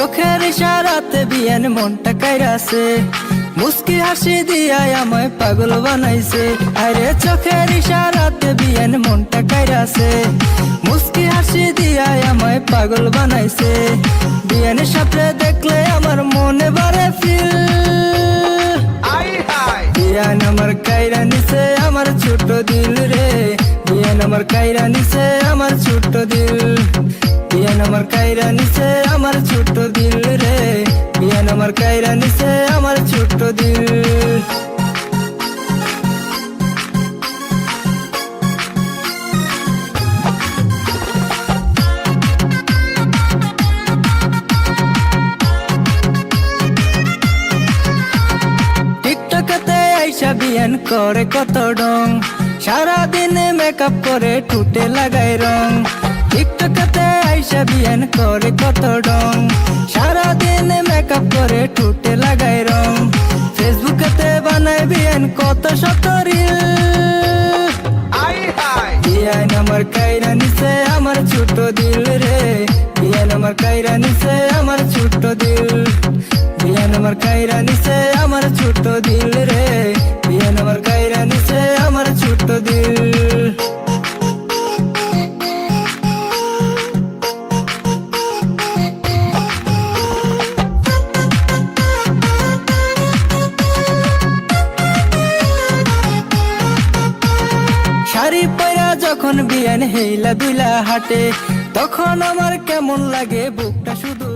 চোখের ইশারাতে বিয়ান মনটা কাইরাছে। মুস্কি হাসি দিয়াই আমায় পাগল বানাইছে। আরে চোখের ইশারাতে বিয়ান মনটা কাইরাছে। মুস্কি হাসি দিয়াই আমায় পাগল বানাইছে। বিয়ানের সাথে দেখলে আমার মনে বারে ফিল বিয়ান আমার কাইরা নিছে আমার ছোট দিল রে। বিয়ান আমার কাইরা নিছে আমার ছোট দিল। বিয়ান আমার কাইরা নিছে আমার ছোট আমার কাইরা নিছে আমার ছোট দিল। আইসা বিয়ান করে কত ডং সারাদিনে মেকআপ করে টুটে লাগাই রং। টিকটকেতে আইসা বিয়ান করে কত ডং করে টুটে লাগাই রং। ফেসবুকেতে বানাই বিয়ান কত শত বিয়ান আমার কাইরা নিছে আমার ছোট দিল রে। বিয়ান আমার কাইরা নিছে আমার ছোট দিল। বিয়ান আমার কাইরা নিছে শাড়ি পরা যখন বিয়ান হেইলা দুইলা হাটে তখন আমার কেমন লাগে বুকটা শুধু